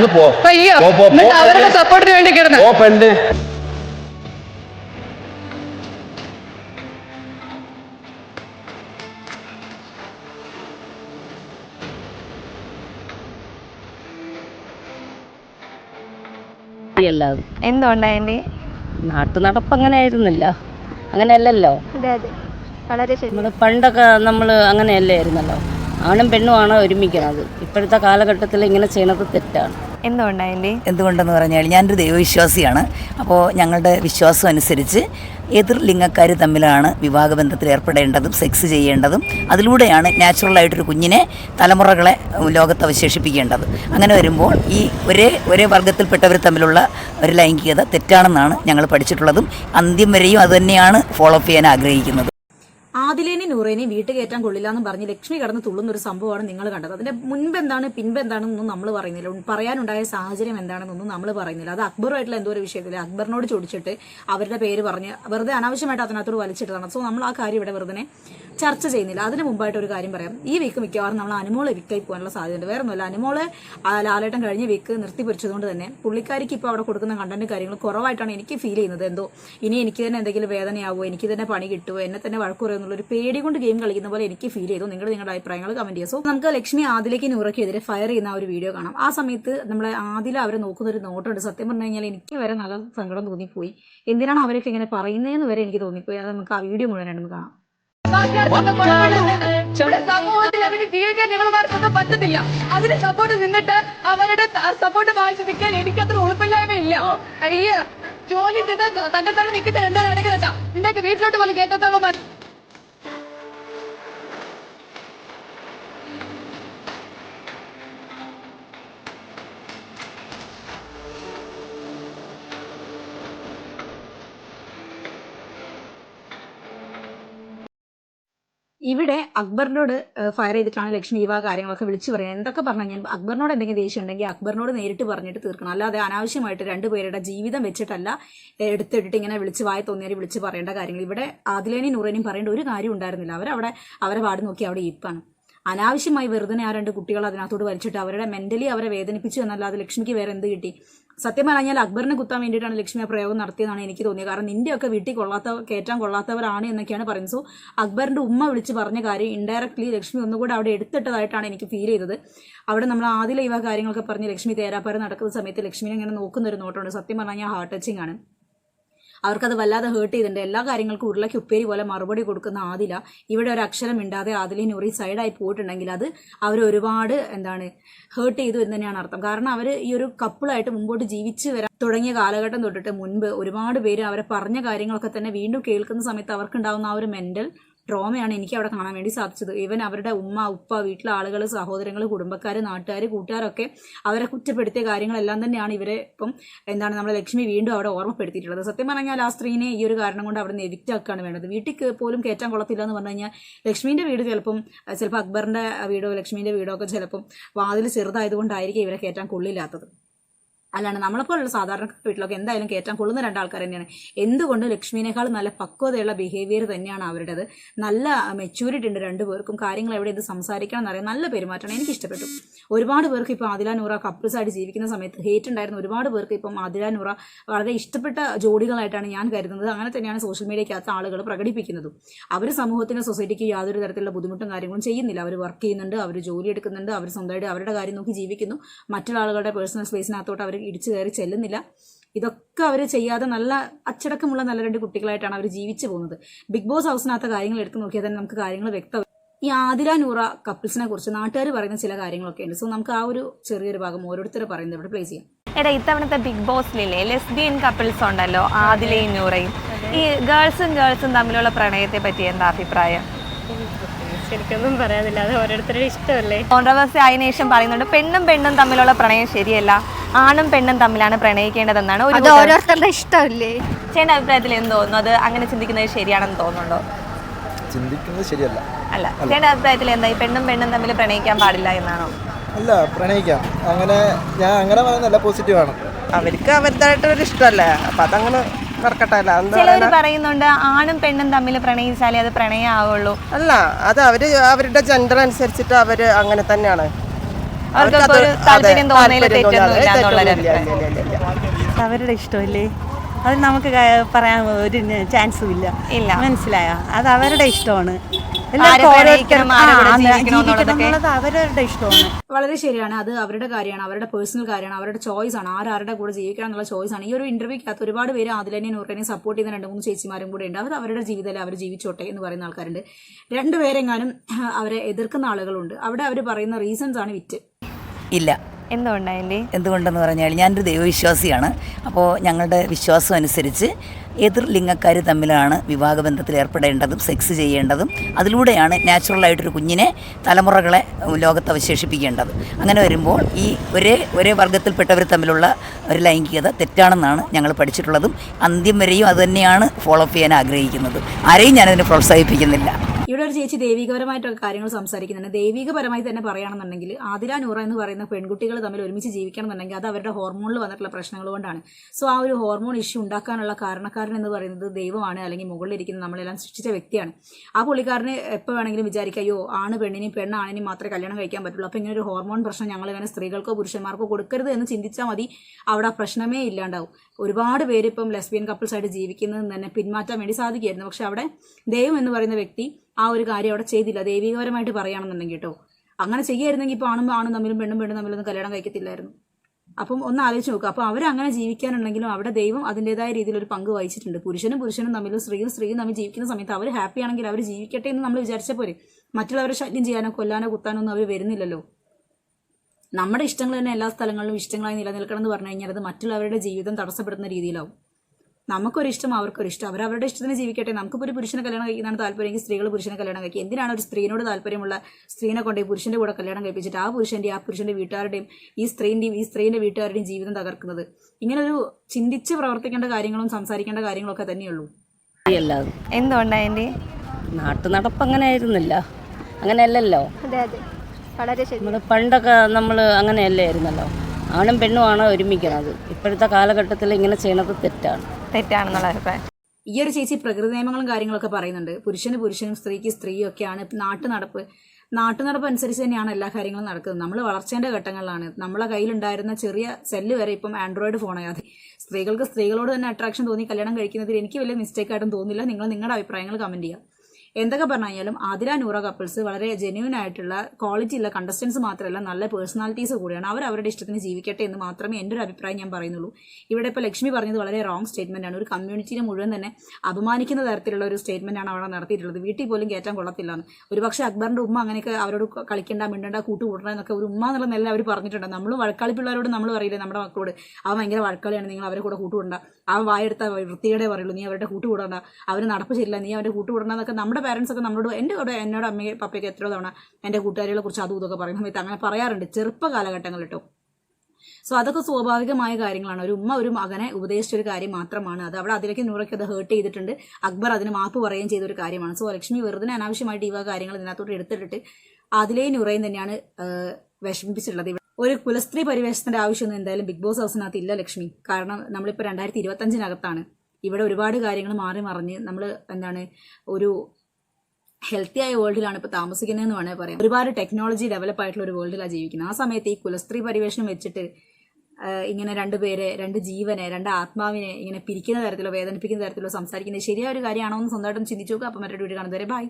ഒന്ന് പോ. അയ്യോ പോ, പോ, പോ. എന്നിട്ട് അവരുടെ സപ്പോർട്ടിന് വേണ്ടി കിടന്ന്. ഓ പെണ്ണ്. നാട്ടു നടപ്പ് അങ്ങനെ ആയിരുന്നില്ല. അങ്ങനെയല്ലല്ലോ. അതെ അതെ. വളരെ ശരി. നമ്മൾ പണ്ടൊക്കെ നമ്മൾ അങ്ങനെയല്ലേ ആയിരുന്നല്ലോ. ആണും പെണ്ണുമാണ് ഒരുമിക്കുന്നത്. ഇപ്പോഴത്തെ കാലഘട്ടത്തിൽ ഇങ്ങനെ ചെയ്യണത് തെറ്റാണ്. എന്തുകൊണ്ടാ ആന്റി എന്തുകൊണ്ടെന്ന് പറഞ്ഞാൽ ഞാനൊരു ദൈവവിശ്വാസിയാണ്. അപ്പോൾ ഞങ്ങളുടെ വിശ്വാസം അനുസരിച്ച് എതിർ ലിംഗക്കാർ തമ്മിലാണ് വിവാഹബന്ധത്തിൽ ഏർപ്പെടേണ്ടതും സെക്സ് ചെയ്യേണ്ടതും. അതിലൂടെയാണ് നാച്ചുറലായിട്ടൊരു കുഞ്ഞിനെ തലമുറകളെ ലോകത്ത് അവശേഷിപ്പിക്കേണ്ടത്. അങ്ങനെ വരുമ്പോൾ ഈ ഒരേ ഒരേ വർഗത്തിൽപ്പെട്ടവർ തമ്മിലുള്ള ഒരു ലൈംഗികത തെറ്റാണെന്നാണ് ഞങ്ങൾ പഠിച്ചിട്ടുള്ളതും. അന്ത്യം വരെയും അതുതന്നെയാണ് ഫോളോ അപ്പ് ചെയ്യാൻ ആഗ്രഹിക്കുന്നത്. ആദിലേനെ നൂറേനെ വീട്ടിൽ കയറ്റാൻ കൊള്ളില്ല എന്ന് പറഞ്ഞ് ലക്ഷ്മി കടന്ന് തുള്ളുന്ന ഒരു സംഭവമാണ് നിങ്ങൾ കണ്ടത്. അതിന്റെ മുൻപ് എന്താണ് പിൻപ് എന്താണെന്നൊന്നും നമ്മൾ പറയുന്നില്ല. പറയാനുണ്ടായ സാഹചര്യം എന്താണെന്നൊന്നും നമ്മൾ പറയുന്നില്ല. അത് അക്ബറുമായിട്ടുള്ള എന്തോ ഒരു വിഷയത്തിൽ അക്ബറിനോട് ചോദിച്ചിട്ട് അവരുടെ പേര് പറഞ്ഞ് വെറുതെ അനാവശ്യമായിട്ട് അതിനകത്തോട് വലിച്ചിട്ടതാണ്. സോ നമ്മൾ ആ കാര്യം ഇവിടെ വെറുതെ ചർച്ച ചെയ്യുന്നില്ല. അതിന് മുമ്പായിട്ട് ഒരു കാര്യം പറയാം. ഈ വീക്ക് മിക്കവാറും നമ്മൾ അനുമോളെ വിക്കായി പോകാനുള്ള സാധ്യതയുണ്ട്. വേറെ ഒന്നുമില്ല അനുമോളെ ലാലേട്ടം കഴിഞ്ഞ വീക്ക് നിർത്തിപ്പിടിച്ചതുകൊണ്ട് തന്നെ പുള്ളിക്കാരിക്ക് ഇപ്പോൾ അവിടെ കൊടുക്കുന്ന കണ്ടന്റ് കാര്യങ്ങൾ കുറവായിട്ടാണ് എനിക്ക് ഫീൽ ചെയ്യുന്നത്. എന്തോ ഇനി എനിക്ക് തന്നെ എന്തെങ്കിലും വേദനയാവോ എനിക്ക് തന്നെ പണി കിട്ടുമോ എന്നെ തന്നെ വഴക്കുറയോ എന്നുള്ള ഒരു പേടി കൊണ്ട് ഗെയിം കളിക്കുന്ന പോലെ എനിക്ക് ഫീൽ ചെയ്തു. നിങ്ങൾ നിങ്ങളുടെ അഭിപ്രായങ്ങൾ കമന്റ് ചെയ്യുക. സോ നമുക്ക് ലക്ഷ്മി ആദിലേക്ക് നൂറക്കെതിരെ ഫയർ ചെയ്യുന്ന ഒരു വീഡിയോ കാണാം. ആ സമയത്ത് നമ്മളെ ആദില അവരെ നോക്കുന്ന ഒരു നോട്ടുണ്ട് സത്യം പറഞ്ഞു കഴിഞ്ഞാൽ എനിക്ക് വരെ നല്ല സങ്കടം തോന്നിപ്പോയി. എന്തിനാണ് അവരൊക്കെ ഇങ്ങനെ പറയുന്നതെന്ന് വരെ എനിക്ക് തോന്നിപ്പോയി. അത് നമുക്ക് ആ വീഡിയോ കാണാം. ജീവിക്കാൻ ഞങ്ങളുമാർക്കൊന്നും പറ്റത്തില്ല. അതിന് സപ്പോർട്ട് നിന്നിട്ട് അവരുടെ സപ്പോർട്ട് വാങ്ങിച്ചു നിൽക്കാൻ എനിക്കത്ര ഉറപ്പില്ലായ്മയില്ല അയ്യ ജോലി തന്നെ തന്നെ നിൽക്കുന്ന എന്താ നടക്കുന്നത് നിന്റെ വീട്ടിലോട്ട് പോലും കേട്ടത്തോളം ഇവിടെ അക്ബറിനോട് ഫയർ ചെയ്തിട്ടാണ് ലക്ഷ്മി ഇവ കാര്യങ്ങളൊക്കെ വിളിച്ചു പറയുന്നത്. എന്തൊക്കെ പറഞ്ഞു ഞാൻ അക്ബറിനോട് എന്തെങ്കിലും ദേഷ്യം ഉണ്ടെങ്കിൽ അക്ബറിനോട് നേരിട്ട് പറഞ്ഞിട്ട് തീർക്കണം. അല്ലാതെ അനാവശ്യമായിട്ട് രണ്ടുപേരുടെ ജീവിതം വെച്ചിട്ടല്ല എടുത്തിട്ട് എടുത്തിട്ടിട്ട് ഇങ്ങനെ വിളിച്ച് വായ തോന്നിയാൽ വിളിച്ച് പറയേണ്ട കാര്യങ്ങൾ. ഇവിടെ ആദിലേനെയും നൂറേനെയും പറയേണ്ട ഒരു കാര്യം ഉണ്ടായിരുന്നില്ല. അവരവിടെ അവരെ പാട് നോക്കി അവിടെ ഇരിപ്പാണ്. അനാവശ്യമായി വെറുതെ ആ രണ്ട് കുട്ടികൾ അതിനകത്തോട് വലിച്ചിട്ട് അവരുടെ മെന്റലി അവരെ വേദനിപ്പിച്ചു എന്നല്ലാതെ ലക്ഷ്മിക്ക് വേറെ എന്ത് കിട്ടി? സത്യം പറഞ്ഞാൽ അക്ബറിനെ കുത്താൻ വേണ്ടിയിട്ടാണ് ലക്ഷ്മി പ്രയോഗം നടത്തിയതാണ് എനിക്ക് തോന്നിയത്. കാരണം നിന്റെയൊക്കെ വീട്ടിൽ കൊള്ളാത്ത കയറ്റാൻ കൊള്ളാത്തവരാണ് എന്നൊക്കെയാണ് പറയുന്നത്. സോ അക്ബറിന്റെ ഉമ്മ വിളിച്ച് പറഞ്ഞ കാര്യം ഇൻഡയറക്ട്ലി ലക്ഷ്മി ഒന്നുകൂടെ അവിടെ എടുത്തിട്ടതായിട്ടാണ് എനിക്ക് ഫീൽ ചെയ്തത്. അവിടെ നമ്മൾ ആദ്യം ഇവ കാര്യങ്ങളൊക്കെ പറഞ്ഞ് ലക്ഷ്മി തേരാപ്പാര നടക്കുന്ന സമയത്ത് ലക്ഷ്മിനെ ഇങ്ങനെ നോക്കുന്ന ഒരു നോട്ടമുണ്ട്. സത്യം പറഞ്ഞാൽ ഹാർട്ട് ടച്ചിങ് ആണ്. അവർക്കത് വല്ലാതെ ഹേർട്ട് ചെയ്തിട്ടുണ്ട്. എല്ലാ കാര്യങ്ങൾക്കും ഉരുളയ്ക്ക് ഉപ്പേരി പോലെ മറുപടി കൊടുക്കുന്ന ആദില ഇവിടെ ഒരു അക്ഷരം ഇണ്ടാതെ ആദിലെ നൂറി സൈഡായി പോയിട്ടുണ്ടെങ്കിൽ അത് അവർ ഒരുപാട് എന്താണ് ഹേർട്ട് ചെയ്തു എന്ന് തന്നെയാണ് അർത്ഥം. കാരണം അവർ ഈ ഒരു കപ്പിളായിട്ട് മുമ്പോട്ട് ജീവിച്ച് വരാൻ തുടങ്ങിയ കാലഘട്ടം തൊട്ടിട്ട് മുൻപ് ഒരുപാട് പേര് അവരെ പറഞ്ഞ കാര്യങ്ങളൊക്കെ തന്നെ വീണ്ടും കേൾക്കുന്ന സമയത്ത് അവർക്കുണ്ടാകുന്ന ആ ഒരു മെന്റൽ ട്രോമയാണ് എനിക്ക് അവിടെ കാണാൻ വേണ്ടി സാധിച്ചത്. ഈവൻ അവരുടെ ഉമ്മ ഉപ്പ വീട്ടിലെ ആളുകൾ സഹോദരങ്ങൾ കുടുംബക്കാർ നാട്ടുകാർ കൂട്ടുകാരൊക്കെ അവരെ കുറ്റപ്പെടുത്തിയ കാര്യങ്ങളെല്ലാം തന്നെയാണ് ഇവരെ ഇപ്പം എന്താണ് നമ്മുടെ ലക്ഷ്മി വീണ്ടും അവിടെ ഓർമ്മപ്പെടുത്തിയിട്ടുള്ളത്. സത്യം പറഞ്ഞാൽ ആ സ്ത്രീനെ ഈ ഒരു കാരണം കൊണ്ട് അവിടെ നിന്ന് എവിക്റ്റ് ആക്കുകയാണ് വേണ്ടത്. വീട്ടിൽ പോലും കയറ്റാൻ കൊള്ളത്തില്ല എന്ന് പറഞ്ഞു കഴിഞ്ഞാൽ ലക്ഷ്മീന്റെ വീട് ചിലപ്പം ചിലപ്പോൾ അക്ബറിന്റെ വീടോ ലക്ഷ്മീന്റെ വീടോ ഒക്കെ ചിലപ്പം വാതിൽ ചെറുതായതുകൊണ്ടായിരിക്കും ഇവരെ കയറ്റാൻ കൊള്ളില്ലാത്തത്. അല്ലാണ്ട് നമ്മളെപ്പോലുള്ള സാധാരണ വീട്ടിലൊക്കെ എന്തായാലും കയറ്റാൻ കൊള്ളുന്ന രണ്ടാൾക്കാർ തന്നെയാണ്. എന്തുകൊണ്ട് ലക്ഷ്മിനേക്കാൾ നല്ല പക്വതയുള്ള ബിഹേവിയർ തന്നെയാണ് അവരുടേത്? നല്ല മെച്യൂരിറ്റി ഉണ്ട് രണ്ടുപേർക്കും കാര്യങ്ങൾ എവിടെ ഇത് സംസാരിക്കണം എന്നറിയാം നല്ല പെരുമാറ്റമാണ് എനിക്ക് ഇഷ്ടപ്പെട്ടു. ഒരുപാട് പേർക്ക് ഇപ്പോൾ ആദില നൂറ കപ്പിൾസായിട്ട് ജീവിക്കുന്ന സമയത്ത് ഹേറ്റ് ഉണ്ടായിരുന്ന ഒരുപാട് പേർക്ക് ഇപ്പം ആദില നൂറ വളരെ ഇഷ്ടപ്പെട്ട ജോഡികളായിട്ടാണ് ഞാൻ കരുതുന്നത്. അങ്ങനെ തന്നെയാണ് സോഷ്യൽ മീഡിയക്കകത്ത് ആളുകൾ പ്രകടിപ്പിക്കുന്നതും. അവർ സമൂഹത്തിനും സൊസൈറ്റിക്ക് യാതൊരു തരത്തിലുള്ള ബുദ്ധിമുട്ടും കാര്യങ്ങളും ചെയ്യുന്നില്ല. അവർ വർക്ക് ചെയ്യുന്നുണ്ട് അവർ ജോലി എടുക്കുന്നുണ്ട് അവർ സ്വന്തമായിട്ട് അവരുടെ കാര്യം നോക്കി ജീവിക്കുന്നു. മറ്റുള്ള ആളുകളുടെ പേഴ്സണൽ സ്പേസിനകത്തോട്ട് അവർ ഇടിച്ചു കയറി ചെല്ലുന്നില്ല. ഇതൊക്കെ അവർ ചെയ്യാതെ നല്ല അച്ചടക്കമുള്ള നല്ല രണ്ട് കുട്ടികളായിട്ടാണ് അവർ ജീവിച്ചു പോകുന്നത്. ബിഗ് ബോസ് ഹൗസിനകത്ത കാര്യങ്ങൾ എടുത്തു നോക്കിയാൽ തന്നെ നമുക്ക് കാര്യങ്ങൾ വ്യക്തം ഈ ആതിര നൂറ കപ്പിൾസിനെ കുറിച്ച് നാട്ടുകാർ പറയുന്ന ചില കാര്യങ്ങളൊക്കെ ഉണ്ട്. സോ നമുക്ക് ആ ഒരു ചെറിയൊരു ഭാഗം ഓരോരുത്തർ പറയുന്നത് ഇവിടെ പ്ലേ ചെയ്യാം. എടാ ഇത്തവണത്തെ ബിഗ് ബോസിലില്ലേ ലെസ്ബിയൻ കപ്പിൾസ് ഉണ്ടല്ലോ ആദിലയും നൂറയും. ഈ ഗേൾസും ഗേൾസും തമ്മിലുള്ള പ്രണയത്തെ പറ്റി എന്താ അഭിപ്രായം? എനിക്കൊന്നും പറയാനില്ല അത് ഓരോരുത്തരുടെ ഇഷ്ടമല്ലേ? കോൺട്രവേഴ്സി ആയതിനു ശേഷം പറയുന്നുണ്ട് പെണ്ണും പെണ്ണും തമ്മിലുള്ള പ്രണയം ശരിയല്ല. ആണും പെണ്ണും തമ്മിലാണ് പ്രണയിക്കേണ്ടതെന്നാണ് ഒരു അത് ഓരോരുത്തരുടെ ഇഷ്ടമല്ലേ? ചേട്ടന്റെ അഭിപ്രായത്തിൽ എന്ത് തോന്നുന്നു? അത് അങ്ങനെ ചിന്തിക്കുന്നത് ശരിയാണെന്ന് തോന്നുന്നുണ്ടോ? ചിന്തിക്കുന്നത് ശരിയല്ല. അല്ല. ചേട്ടന്റെ അഭിപ്രായത്തിൽ എന്താ? ഈ പെണ്ണും പെണ്ണും തമ്മിൽ പ്രണയിക്കാൻ പാടില്ല എന്നാണോ? അല്ല പ്രണയിക്കാം. അങ്ങനെ ഞാൻ അങ്ങനെ പറയുന്നല്ല പോസിറ്റീവാണ് അവർക്ക് അവരുടേതായിട്ടൊരു ഇഷ്ടമല്ലേ? അപ്പൊ അതങ്ങനെ പറയുന്നുണ്ട് ആണും പെണ്ണും തമ്മിൽ പ്രണയിച്ചാലേ അത് പ്രണയം ആവുള്ളൂ അല്ല അത് അവർ അവരുടെ ജെൻഡർ അനുസരിച്ചിട്ട് അവർ അങ്ങനെ തന്നെയാണ്. അവരുടെ ഇഷ്ടമല്ലേ? അത് നമുക്ക് പറയാൻ ഒരു ചാൻസും ഇല്ല. ഇല്ല. മനസ്സിലായോ? അത് അവരുടെ ഇഷ്ടമാണ്. അവരുടെ ഇഷ്ടമാണ്. വളരെ ശരിയാണ്. അത് അവരുടെ കാര്യമാണ് അവരുടെ പേഴ്സണൽ കാര്യമാണ് അവരുടെ ചോയ്സ് ആണ്. ആരാരുടെ കൂടെ ജീവിക്കണം എന്നുള്ള ചോയ്സ് ആണ്. ഈ ഒരു ഇന്റർവ്യൂക്കകത്ത് ഒരുപാട് പേര് ആദിലനെയും നൂറിനെയും സപ്പോർട്ട് ചെയ്യുന്ന രണ്ട് മൂന്ന് ചേച്ചിമാരും കൂടെ ഉണ്ട്. അവർ അവരുടെ ജീവിതത്തിൽ അവർ ജീവിച്ചോട്ടെ എന്ന് പറയുന്ന ആൾക്കാരുണ്ട്. രണ്ടുപേരെങ്ങാനും അവരെ എതിർക്കുന്ന ആളുകളുണ്ട്. അവിടെ അവർ പറയുന്ന റീസൺസ് ആണ് വിറ്റ്. ഇല്ല. എന്തുകൊണ്ടാണ് എന്തുകൊണ്ടെന്ന് പറഞ്ഞാൽ ഞാനൊരു ദൈവവിശ്വാസിയാണ്. അപ്പോൾ ഞങ്ങളുടെ വിശ്വാസം അനുസരിച്ച് എതിർ ലിംഗക്കാർ തമ്മിലാണ് വിവാഹബന്ധത്തിൽ ഏർപ്പെടേണ്ടതും സെക്സ് ചെയ്യേണ്ടതും. അതിലൂടെയാണ് നാച്ചുറലായിട്ടൊരു കുഞ്ഞിനെ തലമുറകളെ ലോകത്ത് അവശേഷിപ്പിക്കേണ്ടത്. അങ്ങനെ വരുമ്പോൾ ഈ ഒരേ ഒരേ വർഗത്തിൽപ്പെട്ടവർ തമ്മിലുള്ള ഒരു ലൈംഗികത തെറ്റാണെന്നാണ് ഞങ്ങൾ പഠിച്ചിട്ടുള്ളതും. അന്ത്യം വരെയും അതുതന്നെയാണ് ഫോളോ അപ്പ് ചെയ്യാൻ ആഗ്രഹിക്കുന്നത്. ആരെയും ഞാനതിനെ പ്രോത്സാഹിപ്പിക്കുന്നില്ല. ഇവിടെ ഒരു ചേച്ചി ദൈവികപരമായിട്ടൊക്കെ കാര്യങ്ങൾ സംസാരിക്കുന്നുണ്ട്. ദൈവികപരമായി തന്നെ പറയുകയാണെന്നുണ്ടെങ്കിൽ ആതിര നൂറ എന്ന് പറയുന്ന പെൺകുട്ടികൾ തമ്മിൽ ഒരുമിച്ച് ജീവിക്കണം എന്നുണ്ടെങ്കിൽ അത് അവരുടെ ഹോർമോണിൽ വന്നിട്ടുള്ള പ്രശ്നങ്ങൾ കൊണ്ടാണ്. സോ ആ ഒരു ഹോർമോൺ ഇഷ്യൂ ഉണ്ടാക്കാനുള്ള കാരണക്കാരൻ എന്ന് പറയുന്നത് ദൈവമാണ്. അല്ലെങ്കിൽ മുകളിലിരിക്കുന്ന നമ്മളെല്ലാം സൃഷ്ടിച്ച വ്യക്തിയാണ്. ആ പുള്ളിക്കാരന് എപ്പോൾ വേണമെങ്കിലും വിചാരിക്കുക അയ്യോ ആണ് പെണ്ണിനെയും പെണ്ണാണിനെയും മാത്രമേ കല്യാണം കഴിക്കാൻ പറ്റുള്ളൂ. അപ്പോൾ ഇങ്ങനെ ഒരു ഹോർമോൺ പ്രശ്നം ഞങ്ങൾ ഇങ്ങനെ സ്ത്രീകൾക്കോ പുരുഷന്മാർക്കോ കൊടുക്കരുത് എന്ന് ചിന്തിച്ചാൽ മതി. അവിടെ പ്രശ്നമേ ഇല്ലാണ്ടാവും. ഒരുപാട് പേര് ഇപ്പം ലെസ്ബിയൻ കപ്പിൾസ് ആയിട്ട് ജീവിക്കുന്നത് തന്നെ പിന്മാറ്റാൻ വേണ്ടി സാധിക്കുമായിരുന്നു. പക്ഷെ അവിടെ ദൈവം എന്ന് പറയുന്ന വ്യക്തി ആ ഒരു കാര്യം അവിടെ ചെയ്തില്ല. ദൈവികപരമായിട്ട് പറയുകയാണെന്നുണ്ടെങ്കിൽ കേട്ടോ. അങ്ങനെ ചെയ്യായിരുന്നെങ്കിൽ ഇപ്പോൾ ആണും ആണും തമ്മിലും പെണ്ണും പെണ്ണും തമ്മിലൊന്നും കല്യാണം കഴിക്കത്തില്ലായിരുന്നു. അപ്പം ഒന്ന് ആലോചിച്ച് നോക്കുക അപ്പോൾ അവരങ്ങനെ ജീവിക്കാനുണ്ടെങ്കിലും അവിടെ ദൈവം അതിന്റെതായ രീതിയിൽ ഒരു പങ്ക് വഹിച്ചിട്ടുണ്ട്. പുരുഷനും പുരുഷനും തമ്മിലും സ്ത്രീയും സ്ത്രീയും തമ്മിൽ ജീവിക്കുന്ന സമയത്ത് അവർ ഹാപ്പി ആണെങ്കിൽ അവർ ജീവിക്കട്ടെ എന്ന് നമ്മൾ വിചാരിച്ച പോലെ മറ്റുള്ളവരെ ശല്യം ചെയ്യാനോ കൊല്ലാനോ കുത്താനോ ഒന്നും അവർ വരുന്നില്ലല്ലോ. നമ്മുടെ ഇഷ്ടങ്ങൾ തന്നെ എല്ലാ സ്ഥലങ്ങളിലും ഇഷ്ടങ്ങളായി നിലനിൽക്കണം എന്ന് പറഞ്ഞു കഴിഞ്ഞാൽ അത് മറ്റുള്ളവരുടെ ജീവിതം തടസ്സപ്പെടുന്ന രീതിയിലാവും. നമുക്കൊരു ഇഷ്ടം അവർക്കൊരു ഇഷ്ടം അവർ അവരുടെ ഇഷ്ടത്തിന് ജീവിക്കട്ടെ. നമുക്കിപ്പോൾ ഒരു പുരുഷനെ കല്യാണം കഴിക്കുന്നതാണ് താല്പര്യമെങ്കിൽ സ്ത്രീകൾ പുരുഷനെ കല്യാണം കഴിക്കുക എന്തിനാണ് ഒരു സ്ത്രീനോട് താല്പര്യമുള്ള സ്ത്രീനെ കൊണ്ട് പുരുഷന്റെ പുരുഷന്റെ കൂടെ കല്യാണം കഴിപ്പിച്ചിട്ട് ആ പുരുഷന്റെ ആ പുരുഷന്റെ വീട്ടുകാരുടെയും ഈ സ്ത്രീന്റെയും ഈ സ്ത്രീന്റെ വീട്ടുകാരുടെയും ജീവിതം തകർക്കുന്നത്? ഇങ്ങനെ ഒരു ചിന്തിച്ച് പ്രവർത്തിക്കേണ്ട കാര്യങ്ങളും സംസാരിക്കേണ്ട കാര്യങ്ങളൊക്കെ തന്നെയുള്ളൂ. എന്തുകൊണ്ടാണ് എന്തുകൊണ്ടാ നാട്ടു നടപ്പ് അങ്ങനെ ആയിരുന്നില്ല അങ്ങനെയല്ലല്ലോ. അതെ അതെ. വളരെ ശരി. നമ്മൾ പണ്ടൊക്കെ നമ്മൾ അങ്ങനെയല്ലേ ആയിരുന്നല്ലോ ആണും പെണ്ണുമാണ് ഒരുമിക്കുന്നത്. ഇപ്പോഴത്തെ കാലഘട്ടത്തിൽ ഇങ്ങനെ ചെയ്യണത് തെറ്റാണ്. തെറ്റാണെന്നുള്ള അഭിപ്രായം. ഈ ഒരു ചേച്ചി പ്രകൃതി നിയമങ്ങളും കാര്യങ്ങളൊക്കെ പറയുന്നുണ്ട്. പുരുഷന് പുരുഷനും സ്ത്രീക്ക് സ്ത്രീയും ഒക്കെയാണ് നാട്ടു നടപ്പ് നാട്ടു നടപ്പ് അനുസരിച്ച് തന്നെയാണ് എല്ലാ കാര്യങ്ങളും നടക്കുന്നത്. നമ്മൾ വളർച്ചേന്റെ ഘട്ടങ്ങളിലാണ്. നമ്മളെ കയ്യിലുണ്ടായിരുന്ന ചെറിയ സെല്ല് വരെ ഇപ്പം ആൻഡ്രോയിഡ് ഫോണായി അത് സ്ത്രീകൾക്ക് സ്ത്രീകളോട് തന്നെ അട്രാക്ഷൻ തോന്നി കല്യാണം കഴിക്കുന്നതിൽ എനിക്ക് വലിയ മിസ്റ്റേക്ക് ആയിട്ടും തോന്നില്ല. നിങ്ങൾ നിങ്ങളുടെ അഭിപ്രായങ്ങൾ കമന്റ് ചെയ്യുക എന്തൊക്കെ പറഞ്ഞാലും ആതിര നൂറ കപ്പിൾസ് വളരെ ജെന്യൂൻ ആയിട്ടുള്ള ക്വാളിറ്റി ഉള്ള കണ്ടസ്റ്റൻസ് മാത്രമല്ല നല്ല പേഴ്സണാലിറ്റീസ് കൂടിയാണ് അവർ അവരുടെ ഇഷ്ടത്തിന് ജീവിക്കട്ടെ എന്ന് മാത്രമേ എന്റെ ഒരു അഭിപ്രായം ഞാൻ പറയുന്നുള്ളൂ. ഇവിടെ ഇപ്പോൾ ലക്ഷ്മി പറഞ്ഞത് വളരെ റോങ് സ്റ്റേറ്റ്മെന്റ് ആണ്. ഒരു കമ്മ്യൂണിറ്റിനെ മുഴുവൻ തന്നെ അപമാനിക്കുന്ന തരത്തിലുള്ള ഒരു സ്റ്റേറ്റ്മെന്റ് ആണ് അവിടെ നടത്തിയിട്ടുള്ളത്. വീട്ടിൽ പോലും കയറ്റാൻ കൊള്ളത്തില്ല എന്ന് ഒരുപക്ഷെ അക്ബറിന്റെ ഉമ്മ അങ്ങനെയൊക്കെ അവരോട് കളിക്കണ്ട മിണ്ടണ്ട കൂട്ടുകൂടണ്ട എന്നൊക്കെ ഒരു ഉമ്മ എന്നുള്ള നില അവർ പറഞ്ഞിട്ടുണ്ട്. നമ്മൾ വഴക്കാളി പിള്ളേരോട് നമ്മൾ പറയില്ലേ നമ്മുടെ മക്കളോട് അവൻ ഭയങ്കര വഴക്കാളിയാണ് നിങ്ങൾ അവരെ കൂടെ കൂട്ടുകൂടണ്ട. അവൻ വായെടുത്ത വൃത്തിയുടെ പറയുള്ളൂ നീ അവരുടെ കൂട്ടുകൂടണ്ട. അവർ നടപ്പ് ശരിയില്ല നീ അവരുടെ കൂട്ടുകൂടണ്ട എന്നൊക്കെ നമ്മുടെ പാരൻസ് ഒക്കെ നമ്മളോട് എന്റെ കൂടെ എന്നോട് അമ്മയെ പപ്പയ്ക്ക് എത്ര തവണ എന്റെ കൂട്ടുകാരികളെ കുറിച്ച് അതും ഇതൊക്കെ പറയുന്ന. സമയത്ത് അങ്ങനെ പറയാറുണ്ട്. ചെറുപ്പ കാലഘട്ടങ്ങളിൽ കേട്ടോ. സോ അതൊക്കെ സ്വാഭാവികമായ കാര്യങ്ങളാണ്. ഒരു ഉമ്മ ഒരു മകനെ ഉപദേശിച്ച ഒരു കാര്യം മാത്രമാണ്. അത് അവിടെ അതിലേക്ക് നൂറയ്ക്ക് അത് ഹേർട്ട് ചെയ്തിട്ടുണ്ട്. അക്ബർ അതിന് മാപ്പ് പറയുകയും ചെയ്ത ഒരു കാര്യമാണ്. സോ ലക്ഷ്മി വെറുതെ അനാവശ്യമായിട്ട് വക കാര്യങ്ങൾ ഇതിനകത്തോട്ട് എടുത്തിട്ടിട്ട് അതിലേ നൂറയും തന്നെയാണ് വിഷമിപ്പിച്ചിട്ടുള്ളത്. ഒരു കുലസ്ത്രീ പരിവേഷത്തിന്റെ ആവശ്യമൊന്നും എന്തായാലും ബിഗ് ബോസ് ഹൗസിനകത്ത് ഇല്ല ലക്ഷ്മി. കാരണം നമ്മളിപ്പോൾ രണ്ടായിരത്തി ഇരുപത്തഞ്ചിനകത്താണ്. ഇവിടെ ഒരുപാട് കാര്യങ്ങൾ മാറി മറിഞ്ഞ് നമ്മൾ എന്താണ് ഒരു ഹെൽത്തി ആയ വേൾഡിലാണ് ഇപ്പോൾ താമസിക്കുന്നതെന്ന് വേണമെങ്കിൽ പറയാം. ഒരുപാട് ടെക്നോളജി ഡെവലപ്പ് ആയിട്ടുള്ള ഒരു വേൾഡിലാണ് ജീവിക്കുന്നത്. ആ സമയത്ത് ഈ കുലസ്ത്രീ പരിവേഷണം വെച്ചിട്ട് ഇങ്ങനെ രണ്ട് പേരെ രണ്ട് ജീവനെ രണ്ട് ആത്മാവിനെ ഇങ്ങനെ പിരിക്കുന്ന തരത്തിലോ വേദനിപ്പിക്കുന്ന തരത്തിലോ സംസാരിക്കുന്നത് ശരിയായ ഒരു കാര്യമാണോ എന്ന് സ്വന്തമായിട്ടും ചിന്തിച്ചു നോക്കുക അപ്പം മറ്റൊരു വീട് കാണുന്നവരെ ബൈ